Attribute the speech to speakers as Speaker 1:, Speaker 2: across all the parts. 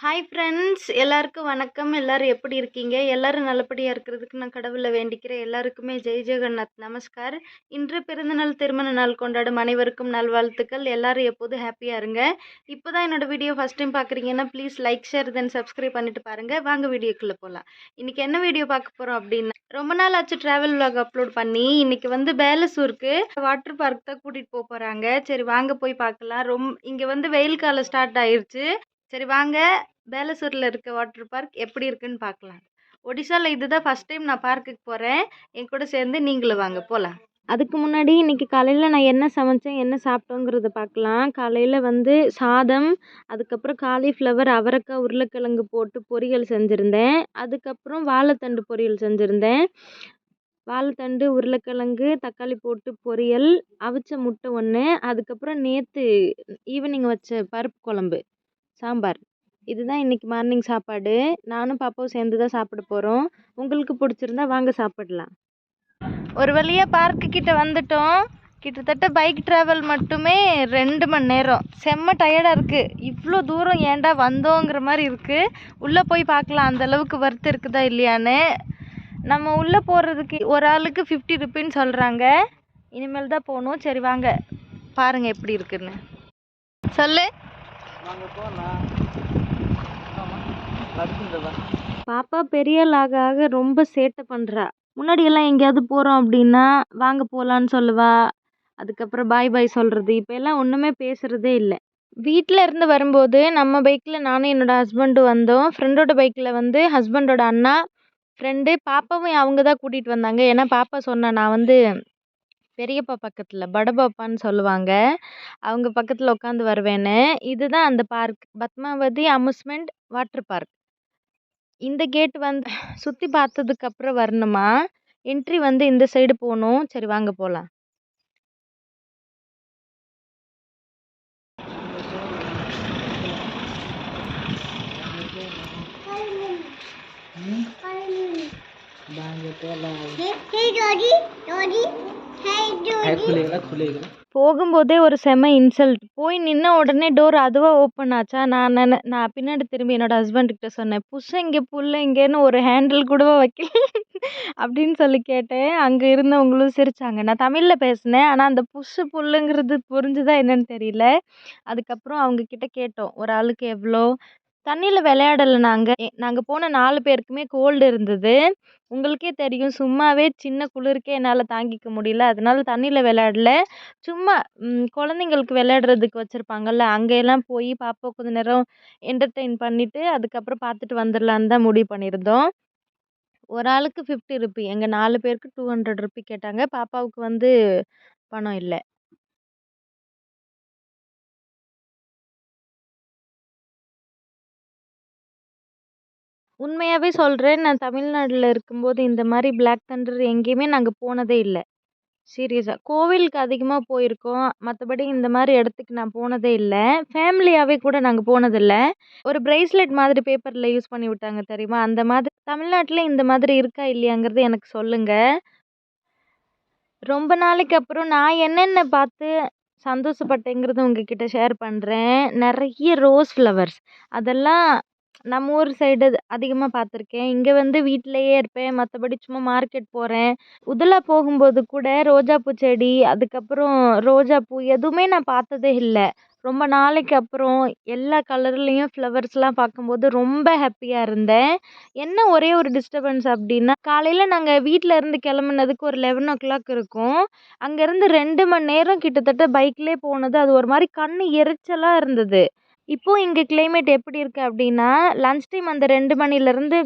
Speaker 1: Hi friends எல்லாருக்கும் வணக்கம். எல்லாரும் எப்படி இருக்கீங்க? எல்லோரும் நல்லபடியாக இருக்கிறதுக்கு நான் கடவுளை வேண்டிக்கிறேன். எல்லாருக்குமே ஜெய் ஜெகநாத். நமஸ்கார். இன்று பிறந்தநாள் திருமண நாள் கொண்டாடும் அனைவருக்கும் நல்வாழ்த்துக்கள். எல்லோரும் எப்போதும் ஹாப்பியாக இருங்க. இப்போ தான் என்னோடய வீடியோ ஃபஸ்ட் டைம் பார்க்குறீங்கன்னா please like share then subscribe பண்ணிட்டு பாருங்கள் வாங்க வீடியோக்குள்ளே போகலாம் இன்றைக்கி என்ன வீடியோ பார்க்க போகிறோம் அப்படின்னா ரொம்ப நாள் ஆச்சு ட்ராவல் விலாக் அப்லோட் பண்ணி. இன்றைக்கி வந்து பேலசூருக்கு வாட்டர் பார்க் தான் கூட்டிகிட்டு போக போகிறாங்க சரி வாங்க போய் பார்க்கலாம். ரொம் இங்கே வந்து வெயில் காலம் ஸ்டார்ட் ஆயிடுச்சு சரி வாங்க. பேலசூரில் இருக்க வாட்டர் பார்க் எப்படி இருக்குன்னு பார்க்கலாம் ஒடிசாவில் இதுதான் ஃபஸ்ட் டைம் நான் பார்க்குக்கு போகிறேன் என் கூட சேர்ந்து நீங்களும் வாங்க போகலாம் அதுக்கு முன்னாடி இன்றைக்கி காலையில் நான் என்ன சமைச்சேன் என்ன சாப்பிட்டோங்கிறத பார்க்கலாம் காலையில் வந்து சாதம் அதுக்கப்புறம் காலிஃப்ளவர் அவரைக்காய் உருளைக்கிழங்கு போட்டு பொரியல் செஞ்சுருந்தேன். அதுக்கப்புறம் வாழைத்தண்டு பொரியல் செஞ்சுருந்தேன். வாழைத்தண்டு உருளைக்கிழங்கு தக்காளி போட்டு பொரியல் அவிச்ச முட்டை ஒன்று அதுக்கப்புறம் நேற்று ஈவினிங் வச்ச பருப்பு குழம்பு. சாம்பார். இதுதான் இன்றைக்கி மார்னிங் சாப்பாடு. நானும் பாப்பாவும் சேர்ந்து தான் சாப்பிட போகிறோம் உங்களுக்கு பிடிச்சிருந்தா வாங்க சாப்பிடலாம். ஒரு வழியாக பார்க்கு கிட்ட வந்துட்டோம். கிட்டத்தட்ட பைக் ட்ராவல் மட்டுமே ரெண்டு மணி நேரம். செம்ம டயர்டாக இருக்குது இவ்வளோ தூரம் ஏன்டா வந்தோங்கிற மாதிரி இருக்குது உள்ளே போய் பார்க்கலாம். அந்த அளவுக்கு ஒர்த் இருக்குதா இல்லையான்னு. நம்ம உள்ளே போகிறதுக்கு ஒரு ஆளுக்கு ஃபிஃப்டி ருப்பின்னு சொல்கிறாங்க இனிமேல் தான் போகணும். சரி வாங்க. பாருங்கள் எப்படி இருக்குன்னு. சொல்லு. பாப்பா பெரிய ஆக ஆக ரொம்ப சேட்டை பண்ணுறா முன்னாடி எல்லாம் எங்கேயாவது போகிறோம் அப்படின்னா வாங்க போகலான்னு சொல்லுவா. அதுக்கப்புறம் பாய் பாய் சொல்கிறது இப்போ எல்லாம் ஒன்றுமே பேசுகிறதே இல்லை. வீட்டில் இருந்து வரும்போது நம்ம பைக்கில் நானும் என்னோடய ஹஸ்பண்டும் வந்தோம். ஃப்ரெண்டோட பைக்கில் வந்து ஹஸ்பண்டோட அண்ணா ஃப்ரெண்டு பாப்பாவும் அவங்க தான் கூட்டிகிட்டு வந்தாங்க. ஏன்னா பாப்பா சொன்னா நான் வந்து பெரியப்பா பக்கத்தில் படபாப்பான்னு சொல்லுவாங்க. அவங்க பக்கத்தில் உட்காந்து வருவேன்னு. இதுதான் அந்த park. Padmavathi amusement water park. இந்த கேட் வந்து சுற்றி பார்த்ததுக்கு அப்புறம் வரணுமா? என்ட்ரி வந்து இந்த சைடு போகணும். சரி வாங்க போகலாம் போகும்போதே ஒரு செம இன்சல்ட் போய் நின்ன உடனே டோர் அதுவாக ஓப்பன் ஆச்சா? நான் நின நான் பின்னாடி திரும்பி என்னோட husband கிட்ட சொன்னேன் புஷ் இங்கே புல் இங்கேன்னு ஒரு ஹேண்டில் கூடவா வைக்கல? அப்படின்னு சொல்லி கேட்டேன். அங்கே இருந்தவங்களும் சிரிச்சாங்க. நான் தமிழில் பேசினேன் ஆனால் அந்த புஷ்ஷு புல்லுங்கிறது புரிஞ்சுதா என்னன்னு தெரியல. அதுக்கப்புறம் அவங்க கிட்ட கேட்டோம் ஒரு ஆளுக்கு எவ்வளோ? தண்ணியில் விளையாடலை நாங்கள் நாங்கள் போன நாலு பேருக்குமே கோல்டு இருந்தது. உங்களுக்கே தெரியும் சும்மாவே சின்ன குளிருக்கே என்னால் தாங்கிக்க முடியல. அதனால தண்ணியில் விளையாடல. சும்மா குழந்தைங்களுக்கு விளையாடுறதுக்கு வச்சுருப்பாங்கல்ல அங்கேயெல்லாம் போய் பாப்பா கொஞ்ச நேரம் என்டர்டெயின் பண்ணிவிட்டு அதுக்கப்புறம் பார்த்துட்டு வந்துடலான்னு தான் முடிவு பண்ணியிருந்தோம். ஒரு ஆளுக்கு ஃபிஃப்டி ருப்பி எங்கள் நாலு பேருக்கு டூ ஹண்ட்ரட் ருப்பி கேட்டாங்க. பாப்பாவுக்கு வந்து பணம் இல்லை. உண்மையாகவே சொல்கிறேன் நான் தமிழ்நாட்டில் இருக்கும்போது இந்த மாதிரி பிளாக் தண்டர் எங்கேயுமே நாங்கள் போனதே இல்லை. சீரியஸாக கோவிலுக்கு அதிகமாக போயிருக்கோம். மற்றபடி இந்த மாதிரி இடத்துக்கு நான் போனதே இல்லை. ஃபேமிலியாகவே கூட நாங்கள் போனதில்லை ஒரு ப்ரேஸ்லெட் மாதிரி பேப்பரில் யூஸ் பண்ணி விட்டாங்க தெரியுமா? அந்த மாதிரி தமிழ்நாட்டில் இந்த மாதிரி இருக்கா இல்லையாங்கிறது எனக்கு சொல்லுங்கள் ரொம்ப நாளைக்கு அப்புறம் நான் என்னென்ன பார்த்து சந்தோஷப்பட்டேங்கிறத உங்ககிட்ட ஷேர் பண்ணுறேன் நிறைய ரோஸ் ஃப்ளவர்ஸ் அதெல்லாம் நம்ம ஊர் சைடு அதிகமாக பார்த்துருக்கேன் இங்கே வந்து வீட்டிலையே இருப்பேன். மற்றபடி சும்மா மார்க்கெட் போகிறேன் உதலா போகும்போது கூட ரோஜாப்பூ செடி அதுக்கப்புறம் ரோஜாப்பூ எதுவுமே நான் பார்த்ததே இல்லை. ரொம்ப நாளைக்கு அப்புறம் எல்லா கலர்லேயும் ஃப்ளவர்ஸ்லாம் பார்க்கும்போது ரொம்ப ஹாப்பியாக இருந்தேன். என்ன ஒரே ஒரு டிஸ்டர்பன்ஸ் அப்படின்னா காலையில் நாங்கள் வீட்டில் இருந்து கிளம்புனதுக்கு ஒரு லெவன் ஓ கிளாக் இருக்கும் அங்கேருந்து ரெண்டு மணி நேரம் கிட்டத்தட்ட பைக்லேயே போனது. அது ஒரு மாதிரி கண் எரிச்சலாக இருந்தது. இப்போது இங்கே கிளைமேட் எப்படி இருக்குது அப்படின்னா லன்ச் டைம் அந்த ரெண்டு மணிலேருந்து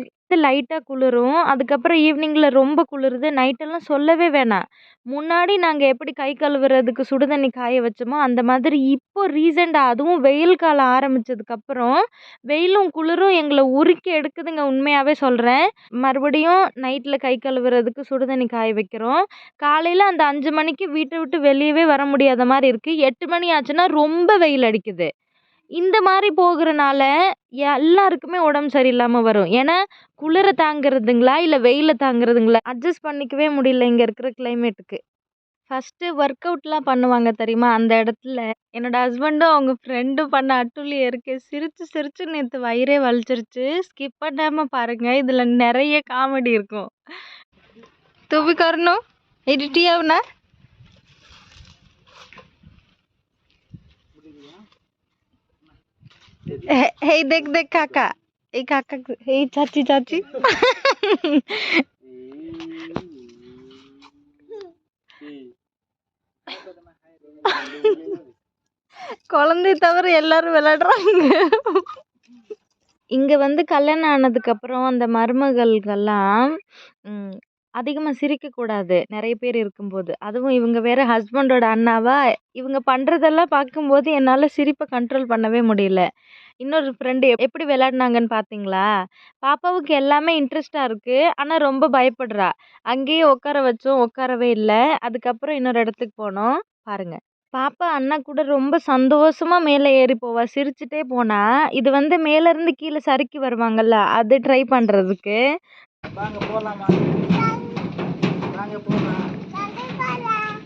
Speaker 1: லைட்டாக குளிரும். அதுக்கப்புறம் ஈவினிங்கில் ரொம்ப குளிருது. நைட்டெல்லாம் சொல்லவே வேணாம். முன்னாடி நாங்கள் எப்படி கை கழுவுறதுக்கு சுடு தண்ணி காய வச்சோமோ அந்த மாதிரி இப்போ ரீசெண்டாக அதுவும் வெயில் காலம் ஆரம்பித்ததுக்கப்புறம் வெயிலும் குளிரும். எங்களை உருக்கி எடுக்குதுங்க உண்மையாகவே சொல்கிறேன் மறுபடியும் நைட்டில் கை கழுவுறதுக்கு சுடு தண்ணி காய வைக்கிறோம். காலையில் அந்த அஞ்சு மணிக்கு வீட்டை விட்டு வெளியவே வர முடியாத மாதிரி இருக்குது எட்டு மணி ஆச்சுன்னா ரொம்ப வெயில் அடிக்குது. இந்த மாதிரி போகிறனால எல்லாருக்குமே உடம்பு சரியில்லாமல் வரும். ஏன்னா குளிரை தாங்கிறதுங்களா இல்லை வெயிலை தாங்கிறதுங்களா? அட்ஜஸ்ட் பண்ணிக்கவே முடியல இங்கே இருக்கிற கிளைமேட்டுக்கு ஃபஸ்ட்டு ஒர்க் அவுட்லாம் பண்ணுவாங்க தெரியுமா? அந்த இடத்துல என்னோடய ஹஸ்பண்டும் அவங்க ஃப்ரெண்டும் பண்ண அட்டுழியம் இருக்குது சிரித்து சிரித்து நேற்று வயிறே வலிச்சிருச்சு. ஸ்கிப் பண்ணாமல் பாருங்கள் இதில் நிறைய காமெடி இருக்கும். துபி கரணும் இது டீ এই দেখ দেখ কাকা এই কাকা এই চাচি চাচি குழந்தை தவிர எல்லாரும் விளையாடுறாங்க. இங்க வந்து கல்யாணம் ஆனதுக்கு அப்புறம் அந்த மருமகள்கள்லாம் அதிகமாக சிரிக்கக்கூடாது நிறைய பேர் இருக்கும்போது. அதுவும் இவங்க வேற ஹஸ்பண்டோட அண்ணாவா? இவங்க பண்ணுறதெல்லாம் பார்க்கும்போது என்னால் சிரிப்பை கண்ட்ரோல் பண்ணவே முடியல. இன்னொரு ஃப்ரெண்டு எப்படி விளையாடினாங்கன்னு பார்த்தீங்களா? பாப்பாவுக்கு எல்லாமே இன்ட்ரெஸ்டாக இருக்குது ஆனால் ரொம்ப பயப்படுறா. அங்கேயே உட்கார வச்சோம் உட்காரவே இல்லை. அதுக்கப்புறம் இன்னொரு இடத்துக்கு போனோம். பாருங்கள் பாப்பா அண்ணா கூட ரொம்ப சந்தோஷமாக மேலே ஏறி போவா. சிரிச்சுட்டே போனா இது வந்து மேலேருந்து கீழே சறுக்கி வருவாங்கல்ல அது ட்ரை பண்ணுறதுக்கு
Speaker 2: வாங்க போகலாமா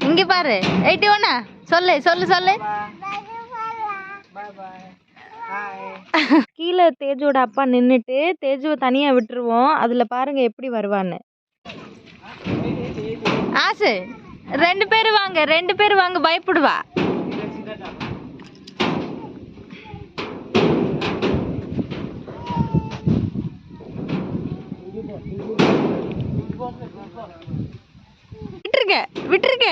Speaker 1: இங்க பாரு. எயிட்டி ஒன்னா சொல்லு சொல்லு சொல்லு. கீழே தேஜுவோட அப்பா நின்றுட்டு தேஜுவை தனியா விட்டுருவோம். அதுல பாருங்க எப்படி வருவான்னு. ஆசு ரெண்டு பேர் வாங்க ரெண்டு பேர் வாங்க பயப்படுவா. விட்டுருங்க விட்டுருங்க.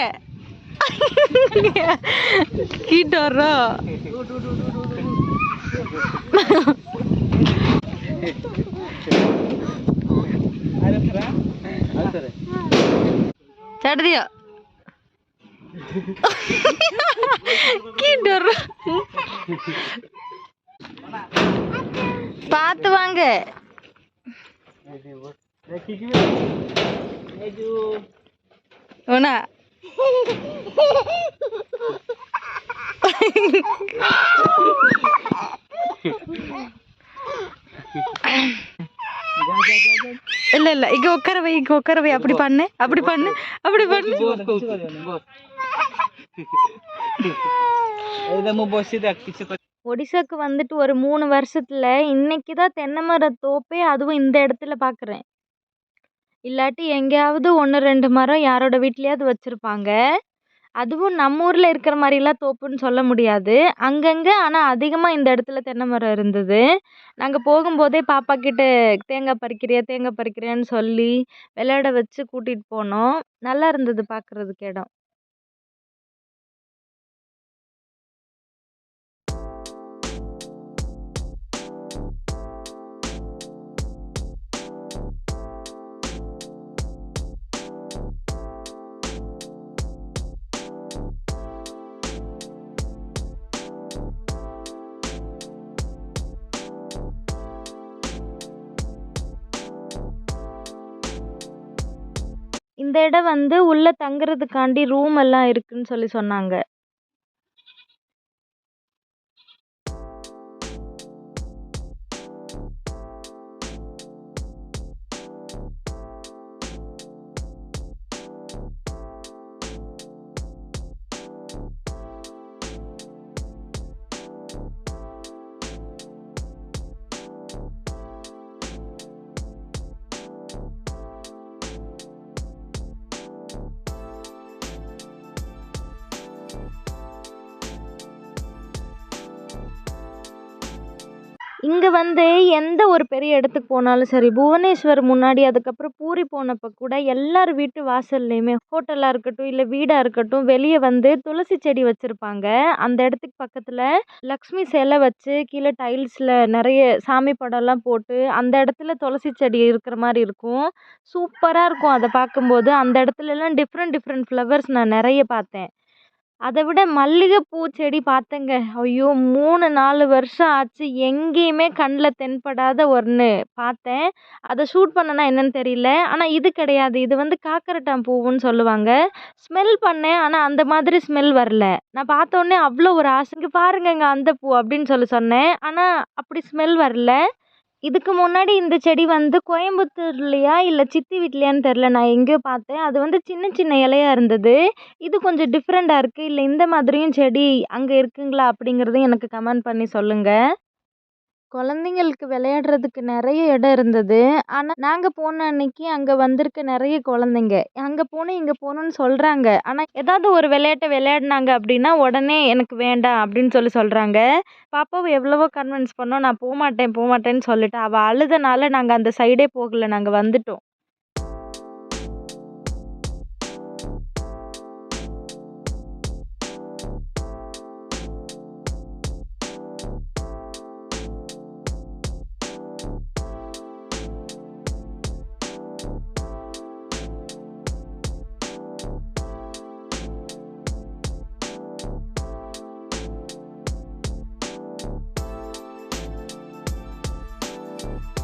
Speaker 1: கீட்டு வர்றோம் சடுதியா. கீட்டு வர்றோம் பார்த்து வாங்க. ஓனா இல்ல இல்ல இங்க உட்காரவை இங்க உட்காரவை அப்படி பண்ணு அப்படி பண்ணு அப்படி பண்ணு. ஒடிசாக்கு வந்துட்டு ஒரு மூணு வருஷத்துல இன்னைக்கு தான் தென்னை மர தோப்பே அதுவும் இந்த இடத்துல பாக்குறேன். இல்லாட்டி எங்கேயாவது ஒன்று ரெண்டு மரம் யாரோட வீட்லேயாவது வச்சுருப்பாங்க. அதுவும் நம்ம ஊரில் இருக்கிற மாதிரிலாம் தோப்புன்னு சொல்ல முடியாது. அங்கங்கே ஆனால் அதிகமாக இந்த இடத்துல தென்னை மரம் இருந்தது. நாங்கள் போகும்போதே பாப்பா கிட்ட தேங்காய் பறிக்கிறியா தேங்காய் பறிக்கிறியான்னு சொல்லி விளையாட வச்சு கூட்டிகிட்டு போனோம். நல்லா இருந்தது பார்க்குறதுக்கு இடம். இந்த இடம் வந்து உள்ள தங்குறதுக்காண்டி ரூம் எல்லாம் இருக்குன்னு சொல்லி சொன்னாங்க. இங்கே வந்து எந்த ஒரு பெரிய இடத்துக்கு போனாலும் சரி புவனேஸ்வர் முன்னாடி அதுக்கப்புறம் பூரி போனப்போ கூட எல்லார் வீட்டு வாசல்லையுமே ஹோட்டலாக இருக்கட்டும் இல்லை வீடாக இருக்கட்டும் வெளியே வந்து துளசி செடி வச்சுருப்பாங்க. அந்த இடத்துக்கு பக்கத்தில் லக்ஷ்மி சிலை வச்சு கீழே டைல்ஸில் நிறைய சாமி படம்லாம் போட்டு அந்த இடத்துல துளசி செடி இருக்கிற மாதிரி இருக்கும். சூப்பராக இருக்கும். அதை பார்க்கும்போது அந்த இடத்துலலாம் டிஃப்ரெண்ட் டிஃப்ரெண்ட் ஃப்ளவர்ஸ் நான் நிறைய பார்த்தேன். அதை விட மல்லிகைப்பூ செடி பார்த்தேங்க ஐயோ மூணு நாலு வருஷம் ஆச்சு. எங்கேயுமே கண்ணில் தென்படாத ஒன்று பார்த்தேன் அதை ஷூட் பண்ணனா என்னன்னு தெரியல. ஆனால் இது கிடையாது. இது வந்து காக்கரட்டான் பூவுன்னு சொல்லுவாங்க. ஸ்மெல் பண்ணேன். ஆனால் அந்த மாதிரி ஸ்மெல் வரல. நான் பார்த்தோன்னே அவ்வளோ ஒரு ஆசை. இங்கே பாருங்கங்க அந்த பூ அப்படின்னு சொல்லி சொன்னேன். ஆனால் அப்படி ஸ்மெல் வரல. இதுக்கு முன்னாடி இந்த செடி வந்து கோயம்புத்தூர்லையா இல்லை சித்தி வீட்லையான்னு தெரில நான் எங்கேயோ பார்த்தேன். அது வந்து சின்ன சின்ன இலையா இருந்தது. இது கொஞ்சம் டிஃப்ரெண்ட்டாக இருக்குது இல்லை இந்த மாதிரியும் செடி அங்கே இருக்குதுங்களா அப்படிங்கிறதையும் எனக்கு கமெண்ட் பண்ணி சொல்லுங்கள் குழந்தைங்களுக்கு விளையாடுறதுக்கு நிறைய இடம் இருந்தது. ஆனால் நாங்கள் போன அன்னைக்கு அங்கே வந்திருக்க நிறைய குழந்தைங்க. அங்கே போகணும் இங்கே போகணுன்னு சொல்கிறாங்க ஆனால் ஏதாவது ஒரு விளையாட்டை விளையாடினாங்க அப்படின்னா உடனே எனக்கு வேண்டாம் அப்படின்னு சொல்லி சொல்கிறாங்க பாப்பாவை எவ்வளவோ கன்வின்ஸ் பண்ணோம். நான் போக மாட்டேன் போக மாட்டேன்னு அவள் அழுதனால நாங்கள் அந்த சைடே போகலை. நாங்கள் வந்துட்டோம்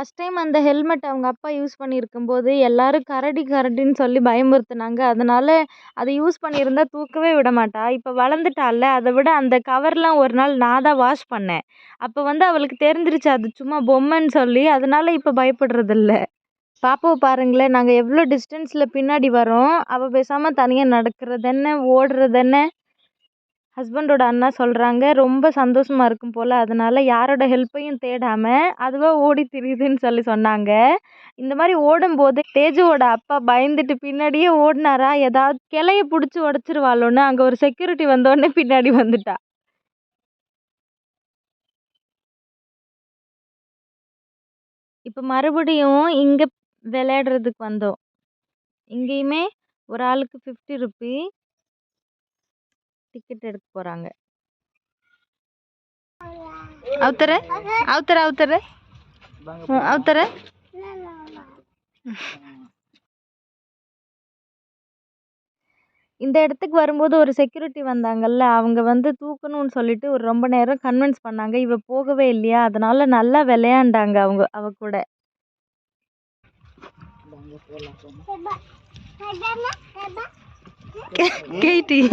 Speaker 1: ஃபஸ்ட் டைம் அந்த ஹெல்மெட் அவங்க அப்பா யூஸ் பண்ணியிருக்கும்போது எல்லாரும் கரடி கரடின்னு சொல்லி பயமுறுத்துனாங்க. அதனால் அதை யூஸ் பண்ணியிருந்தா தூக்கவே விட மாட்டா. இப்போ வளர்ந்துட்டால அதை விட அந்த கவர்லாம் ஒரு நாள் நான் தான் வாஷ் பண்ணேன். அப்போ வந்து அவளுக்கு தெரிஞ்சிருச்சு அது சும்மா பொம்மைன்னு சொல்லி. அதனால் இப்போ பயப்படுறதில்ல. பாப்பாவை பாருங்களேன். நாங்கள் எவ்வளோ டிஸ்டன்ஸில் பின்னாடி வரோம். அவள் பேசாமல் தனியாக நடக்கிறது என்ன ஓடுறது என்ன ஹஸ்பண்டோட அண்ணா சொல்கிறாங்க ரொம்ப சந்தோஷமாக இருக்கும் போல் அதனால் யாரோட ஹெல்ப்பையும் தேடாமல் அதுவாக ஓடி திரியுதுன்னு சொல்லி சொன்னாங்க. இந்த மாதிரி ஓடும்போது தேஜுவோட அப்பா பயந்துட்டு பின்னாடியே ஓடினாரா? ஏதாவது கிளைய பிடிச்சி உடச்சிருவாளோன்னு அங்கே ஒரு செக்யூரிட்டி வந்தோடனே பின்னாடி வந்துட்டா. இப்போ மறுபடியும் இங்கே விளையாடுறதுக்கு வந்தோம். இங்கேயுமே ஒரு ஆளுக்கு ஃபிஃப்டி ருப்பி டிக்கெட் எடுக்க போகிறாங்க அவுத்தர அவுத்தர அவுத்தர ಹ್ಮ್, ಅವುತರ இந்த இடத்துக்கு வரும்போது ஒரு செக்யூரிட்டி வந்தாங்கல்ல அவங்க வந்து தூக்கணும்னு சொல்லிட்டு ஒரு ரொம்ப நேரம் கன்வின்ஸ் பண்ணாங்க இவ போகவே இல்லையா அதனால நல்லா விளையாண்டாங்க அவங்க அவ கூட கேட்டி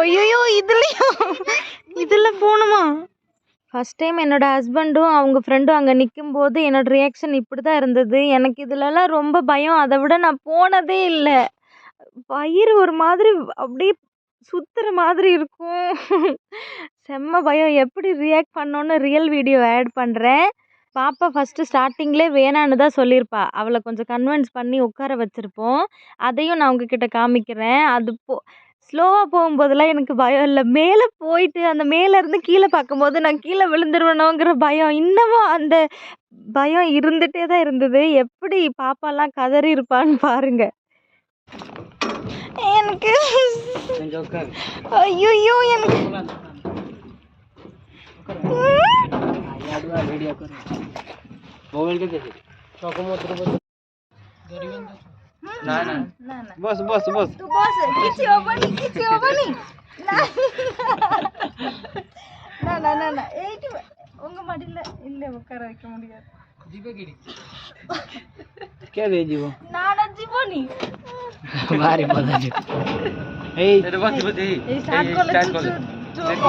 Speaker 1: ஐயோ இதுலயும் இதுல போகணுமா ஃபர்ஸ்ட் டைம் என்னோட ஹஸ்பண்டும் அவங்க ஃப்ரெண்டும் அங்கே நிற்கும்போது என்னோட ரியாக்ஷன் இப்படி தான் இருந்தது. எனக்கு இதுலலாம் ரொம்ப பயம். அதை விட நான் போனதே இல்லை. வயிறு ஒரு மாதிரி அப்படியே சுத்துற மாதிரி இருக்கும். செம்ம பயம். எப்படி ரியாக்ட் பண்ணோன்னு ரியல் வீடியோ ஆட் பண்ணுறேன் பாப்பா ஃபஸ்ட்டு ஸ்டார்டிங்லேயே வேணான்னு தான் சொல்லியிருப்பா. அவளை கொஞ்சம் கன்வின்ஸ் பண்ணி உட்கார வச்சுருப்போம். அதையும் நான் உங்ககிட்ட காமிக்கிறேன். அது போ ஸ்லோவாக போகும்போதெல்லாம் எனக்கு பயம் இல்லை. மேலே போயிட்டு அந்த மேலேருந்து கீழே பார்க்கும்போது நான் கீழே விழுந்துருவேனோங்கிற பயம் இன்னமும் அந்த பயம் இருந்துகிட்டே தான் இருந்தது. எப்படி பாப்பாலாம் கதறி இருப்பான்னு பாருங்கள் எனக்கு ஐயோ எனக்கு
Speaker 2: మొబైల్కే
Speaker 1: না না।
Speaker 2: বস বস বস।
Speaker 1: তো বস কিছু হবনি কিছু হবনি না। না। না না এইটু உங்க மடியில இல்ல உட்கார வைக்க முடியாது
Speaker 2: ஜீவகிரி கேவே ஜீவோ
Speaker 1: நானா ஜீவோனி
Speaker 2: ভারি মজা জি এই এটা বাকি বাকি
Speaker 1: এই। স্টার্ট করলে চুপ
Speaker 2: চুপ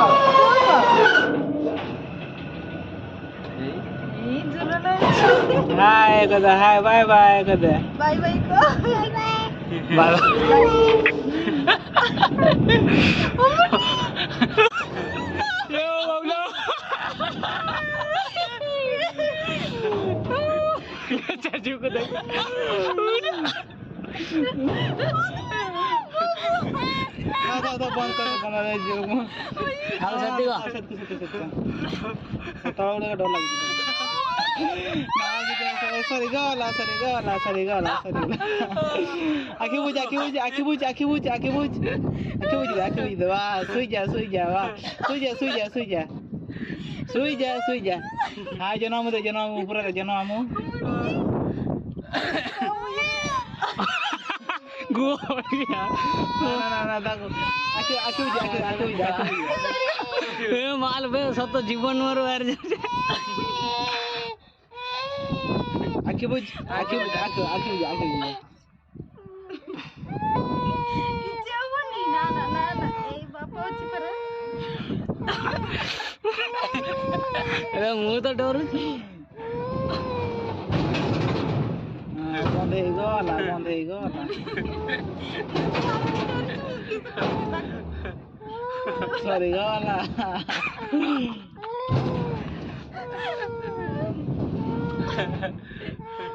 Speaker 1: hai cái giờ hai bye
Speaker 2: bye cái giờ. Bye bye cô bye bye. Bye bye. Yêu không đâu chả chịu cái đấy হাল সাথে ডর লাগছে Sarigola, sarigola, sarigola, sarigola. Aquí voy, aquí voy, aquí voy, aquí voy, aquí voy. Aquí voy, aquí voy, va, suya, suja, suja, Suya, suja, suja, suja, suja. Suja, yo no amo, yo no amo, pura, yo no amo. Gue, ya. No, no, no, takut. Aku, aku, aku, aku, aku. Eh, malu, be, eh, satu jiwan
Speaker 3: baru aja. આખી
Speaker 2: બુજ આખી બુજ આખી આખી બુજ આખી બુજ અરે
Speaker 3: હું તો ડરું છું બંધ થઈ ગયો બંધ થઈ ગયો
Speaker 2: sorry
Speaker 3: gala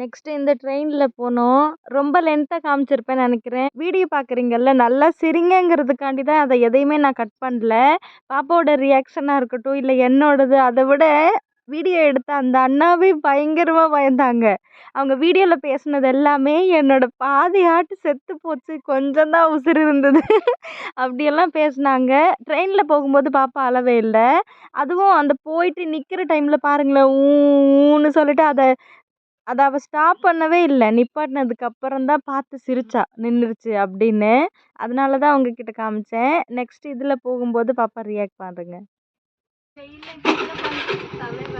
Speaker 1: நெக்ஸ்ட் இந்த ட்ரெயினில் போனோம். ரொம்ப லென்த்தாக காமிச்சிருப்பேன்னு நினைக்கிறேன். வீடியோ பார்க்குறீங்கல்ல நல்லா சிரிங்கங்கிறதுக்காண்டி தான் அதை எதையுமே நான் கட் பண்ணல. பாப்பாவோட ரியாக்ஷனாக இருக்கட்டும் இல்லை என்னோடது அதை விட வீடியோ எடுத்த அந்த அண்ணாவே பயங்கரமாக பயந்தாங்க. அவங்க வீடியோவில் பேசுனது எல்லாமே என்னோட பாதி ஆட்டு செத்து போச்சு. கொஞ்சம் தான் உசுறு இருந்தது. அப்படியெல்லாம் பேசினாங்க. ட்ரெயினில் போகும்போது பாப்பா அளவே இல்லை. அதுவும் அந்த போயிட்டு நிற்கிற டைமில் பாருங்களேன் ஊ ஊன்னு சொல்லிட்டு அதை அதை அவள் ஸ்டாப் பண்ணவே இல்லை. நிப்பாட்டினதுக்கு அப்புறம் தான் பார்த்து சிரிச்சா. நின்றுச்சு அப்படின்னு. அதனால தான் உங்ககிட்ட காமிச்சேன். நெக்ஸ்ட் இதில் போகும்போது பாப்பா react seguir la historia con las tablas.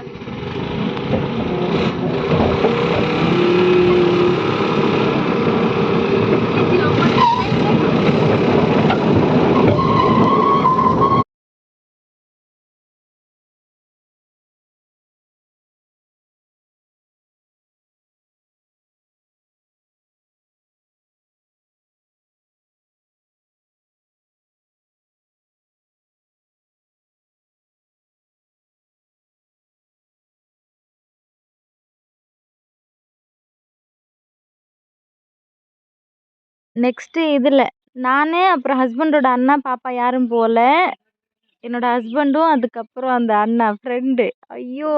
Speaker 1: Next இதில் நான் அப்புறம் ஹஸ்பண்டோட அண்ணா பாப்பா யாரும் போகல என்னோட ஹஸ்பண்டும் அதுக்கப்புறம் அந்த அண்ணா ஃப்ரெண்டு ஐயோ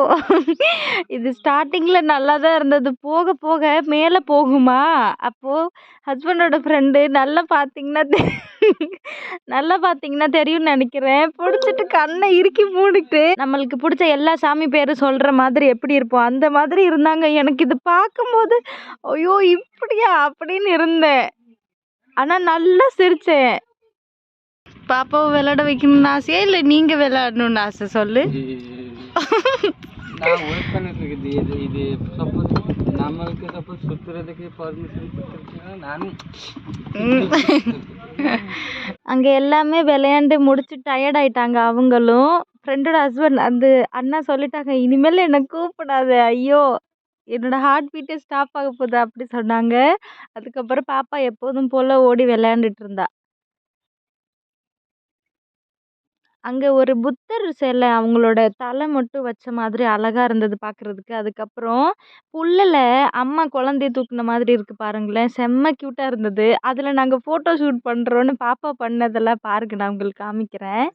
Speaker 1: இது ஸ்டார்டிங்கில் நல்லா தான் இருந்தது. போக போக மேலே போகுமா? அப்போது ஹஸ்பண்டோட ஃப்ரெண்டு நல்லா பார்த்தீங்கன்னா தெ- நல்லா பார்த்தீங்கன்னா தெரியும்னு நினைக்கிறேன். பிடிச்சிட்டு கண்ணை இறுக்கி மூடிட்டு நம்மளுக்கு பிடிச்ச எல்லா சாமி பேரும் சொல்கிற மாதிரி எப்படி இருப்போம்? அந்த மாதிரி இருந்தாங்க. எனக்கு இது பார்க்கும்போது ஐயோ இப்படியா? அப்படின்னு இருந்தேன். ஆனால் நல்லா சிரிச்சேன். பாப்பாவை விளையாட வைக்கணும்னு ஆசையா இல்லை நீங்கள் விளையாடணும்னு ஆசை சொல்லு?
Speaker 3: இது நம்மளுக்கு சப்போஸ்
Speaker 1: அங்கே எல்லாமே விளையாண்டு முடிச்சு டயர்ட் ஆயிட்டாங்க அவங்களும். ஃப்ரெண்டோட ஹஸ்பண்ட் அந்த அண்ணா சொல்லிட்டாங்க இனிமேல் என்னை கூப்பிடாத ஐயோ. என்னோட ஹார்ட் பீட்டே ஸ்டாப் ஆக போகுது அப்படி சொன்னாங்க. அதுக்கப்புறம் பாப்பா எப்போதும் போல் ஓடி விளையாண்டுட்டு இருந்தா. அங்கே ஒரு புத்தர் சிலை அவங்களோட தலை மட்டும் வச்ச மாதிரி அழகாக இருந்தது பார்க்குறதுக்கு அதுக்கப்புறம் புல்லில் அம்மா குழந்தைய தூக்குன மாதிரி இருக்குது பாருங்களேன். செம்ம க்யூட்டாக இருந்தது. அதில் நாங்கள் ஃபோட்டோ ஷூட் பண்ணுறோன்னு பாப்பா பண்ணதெல்லாம் பாருங்க நான் உங்களுக்கு காமிக்கிறேன்.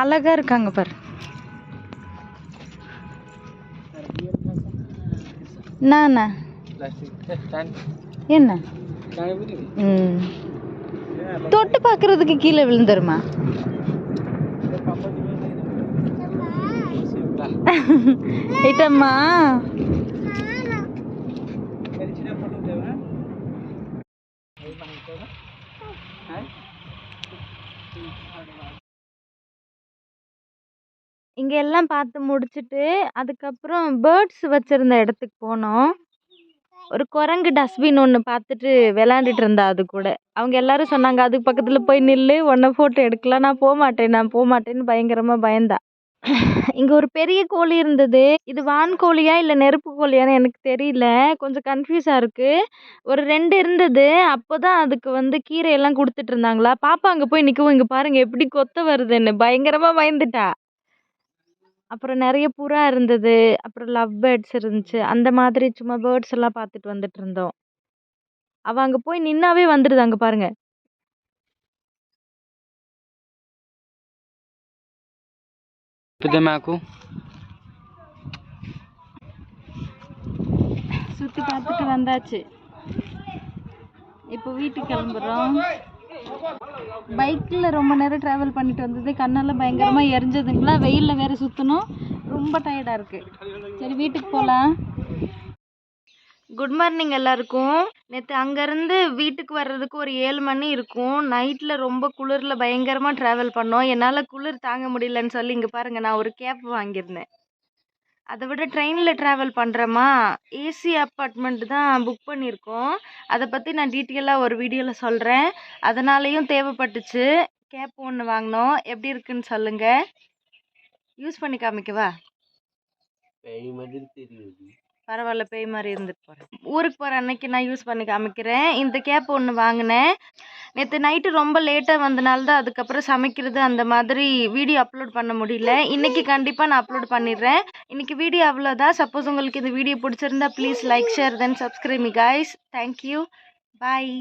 Speaker 1: அழகாக இருக்காங்க பாரு. என்னண்ணா என்ன? ம். தொட்டு பார்க்கறதுக்கு கீழே விழுந்துருமா? இட்டம்மா இங்கே எல்லாம் பார்த்து முடிச்சுட்டு அதுக்கப்புறம் பேர்ட்ஸ் வச்சுருந்த இடத்துக்கு போனோம். ஒரு குரங்கு டஸ்ட்பின் ஒன்று பார்த்துட்டு விளாண்டுட்டு இருந்தா அது கூட. அவங்க எல்லாரும் சொன்னாங்க அதுக்கு பக்கத்தில் போய் நில்லு ஒன்றை ஃபோட்டோ எடுக்கலாம். நான் போக மாட்டேன் நான் போக மாட்டேன்னு பயங்கரமாக பயந்தா. இங்கே ஒரு பெரிய கோழி இருந்தது. இது வான்கோழியா இல்லை நெருப்பு கோழியான்னு எனக்கு தெரியல. கொஞ்சம் கன்ஃபியூஸாக இருக்குது ஒரு ரெண்டு இருந்தது. அப்போ தான் அதுக்கு வந்து கீரையெல்லாம் கொடுத்துட்டு இருந்தாங்களா? பாப்பா அங்கே போய் நிற்கவும் இங்கே பாருங்க எப்படி கொத்த வருதுன்னு. பயங்கரமாக பயந்துட்டா. அப்புறம் நிறைய புறா இருந்தது. அப்புறம் லவ் பேர்ட்ஸ் இருந்துச்சு. அந்த மாதிரி சும்மா பேர்ட்ஸ் எல்லாம் பார்த்துட்டு வந்துட்டு இருந்தோம். அவள் அங்கே போய் நின்னாவே வந்துடுது அங்கே பாருங்க.
Speaker 3: మాకు
Speaker 1: சுற்றி பார்த்துட்டு வந்தாச்சு. இப்போ வீட்டுக்கு கிளம்புறோம். பைக்கில் ரொம்ப நேரம் ட்ராவல் பண்ணிட்டு வந்தது. கண்ணெல்லாம் பயங்கரமாக எரிஞ்சதுங்களா? வெயிலில் வேறு சுற்றணும் ரொம்ப டயர்டாக இருக்குது சரி வீட்டுக்கு போகலாம் குட் மார்னிங் எல்லாருக்கும். நேற்று அங்கேருந்து வீட்டுக்கு வர்றதுக்கு ஒரு ஏழு மணி இருக்கும். நைட்டில் ரொம்ப குளிரில் பயங்கரமாக ட்ராவல் பண்ணோம். என்னால் குளிர் தாங்க முடியலன்னு சொல்லி இங்கே பாருங்கள் நான் ஒரு கேப் வாங்கியிருந்தேன். அதை விட ட்ரெயினில் ட்ராவல் பண்ணுறோமா ஏசி அப்பார்ட்மெண்ட் தான் புக் பண்ணியிருக்கோம். அதை பற்றி நான் டீட்டெயிலாக ஒரு வீடியோவில் சொல்கிறேன் அதனாலேயும் தேவைப்பட்டுச்சு. கேப் ஒன்று வாங்கினோம். எப்படி இருக்குன்னு சொல்லுங்கள் யூஸ் பண்ணி காமிக்கவா? பரவாயில்ல பேய் மாதிரி இருந்துட்டு போகிறேன் ஊருக்கு போகிற அன்னைக்கு நான் யூஸ் பண்ணி காமிக்கிறேன். இந்த கேப் ஒன்று வாங்கினேன். நேற்று நைட்டு ரொம்ப லேட்டாக வந்தனால தான் அதுக்கப்புறம் சமைக்கிறது அந்த மாதிரி வீடியோ அப்லோட் பண்ண முடியல. இன்றைக்கி கண்டிப்பாக நான் அப்லோட் பண்ணிடுறேன். இன்றைக்கி வீடியோ அவ்வளோதான் சப்போஸ் உங்களுக்கு இந்த வீடியோ பிடிச்சிருந்தா please like share then subscribe me guys thank you. Bye.